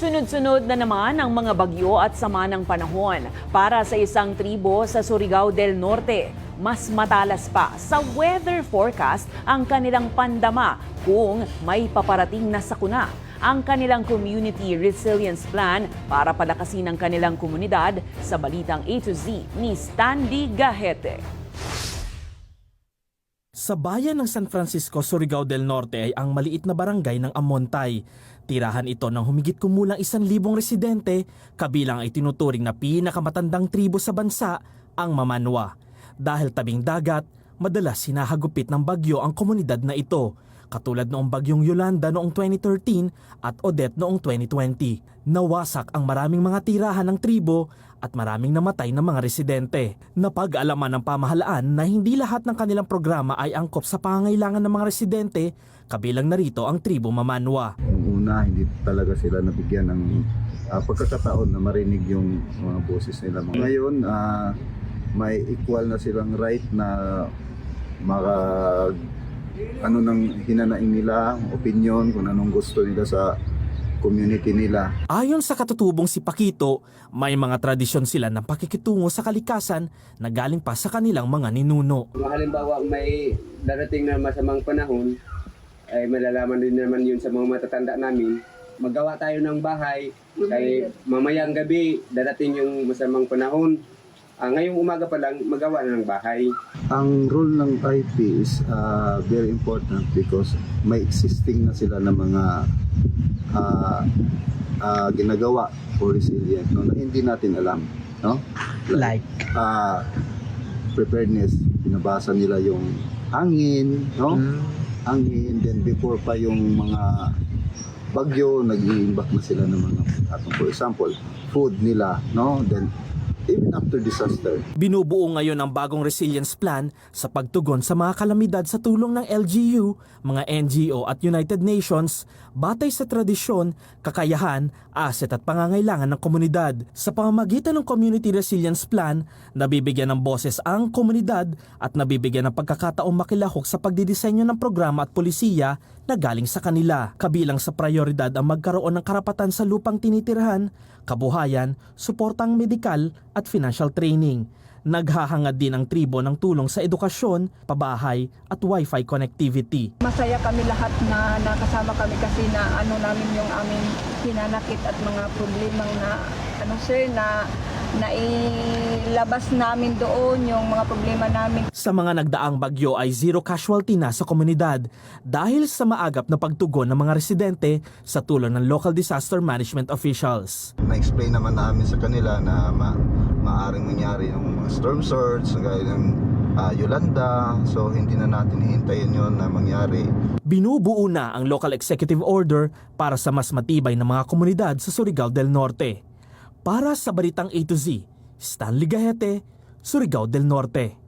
Sunod-sunod na naman ang mga bagyo at sama ng panahon para sa isang tribo sa Surigao del Norte. Mas matalas pa sa weather forecast ang kanilang pandama kung may paparating na sakuna. Ang kanilang Community Resilience Plan para palakasin ang kanilang komunidad sa balitang A to Z ni Stanley Gahete. Sa bayan ng San Francisco, Surigao del Norte ay ang maliit na barangay ng Amontay. Tirahan ito ng humigit kumulang isang libong residente, kabilang ay tinuturing na pinakamatandang tribo sa bansa, ang Mamanwa. Dahil tabing dagat, madalas sinahagupit ng bagyo ang komunidad na ito, katulad noong bagyong Yolanda noong 2013 at Odette noong 2020. Nawasak ang maraming mga tirahan ng tribo at maraming namatay na mga residente. Napag-alaman ng pamahalaan na hindi lahat ng kanilang programa ay angkop sa pangangailangan ng mga residente, kabilang narito ang tribo Mamanwa. Nung una, hindi talaga sila nabigyan ng ah, pagkakataon na marinig yung mga boses nila. Ngayon, ah, may equal na silang right na maka ano nang hinanaing nila, opinion, kung anong gusto nila sa community nila. Ayon sa katutubong si Pakito, may mga tradisyon sila ng pakikitungo sa kalikasan na galing pa sa kanilang mga ninuno. Kung halimbawa may darating na masamang panahon, ay malalaman din naman yun sa mga matatanda namin. Magawa tayo ng bahay, kay mamayang gabi darating yung masamang panahon. Ah, ngayong umaga pa lang, magawa na ng bahay. Ang role ng IP is ah, very important because may existing na sila ng mga ah, ah, ginagawa for resilient no, na hindi natin alam. No? Like? ah preparedness. Binabasa nila yung hangin, no? Hangin, then before pa yung mga bagyo, nag-iimbak na sila ng mga atong for example, food nila, no? Then even after disaster, Binubuo ngayon ang bagong resilience plan sa pagtugon sa mga kalamidad sa tulong ng LGU, mga NGO at United Nations batay sa tradisyon, kakayahan, asset at pangangailangan ng komunidad. Sa pamamagitan ng Community Resilience Plan, nabibigyan ng boses ang komunidad at nabibigyan ng pagkakataong makilahok sa pagdidisenyo ng programa at polisiya na galing sa kanila. Kabilang sa prioridad ang magkaroon ng karapatan sa lupang tinitirhan, kabuhayan, suportang medikal at financial training. Naghahangad din ang tribo ng tulong sa edukasyon, pabahay at wifi connectivity. Masaya kami lahat na nakasama kami kasi na ano namin yung aming hinanakit at mga problemang na ano sir na nailabas namin doon yung mga problema namin Sa mga nagdaang bagyo ay zero casualty na sa komunidad dahil sa maagap na pagtugon ng mga residente sa tulong ng local disaster management officials. na-explain naman namin sa kanila na ma maaring mangyari yung storm surge, gaya ng ah, Yolanda, so hindi na natin hihintayin yon na mangyari. Binubuo na ang local executive order para sa mas matibay na mga komunidad sa Surigao del Norte. Para sa Balitang A to Z, Stanley Gahete, Surigao del Norte.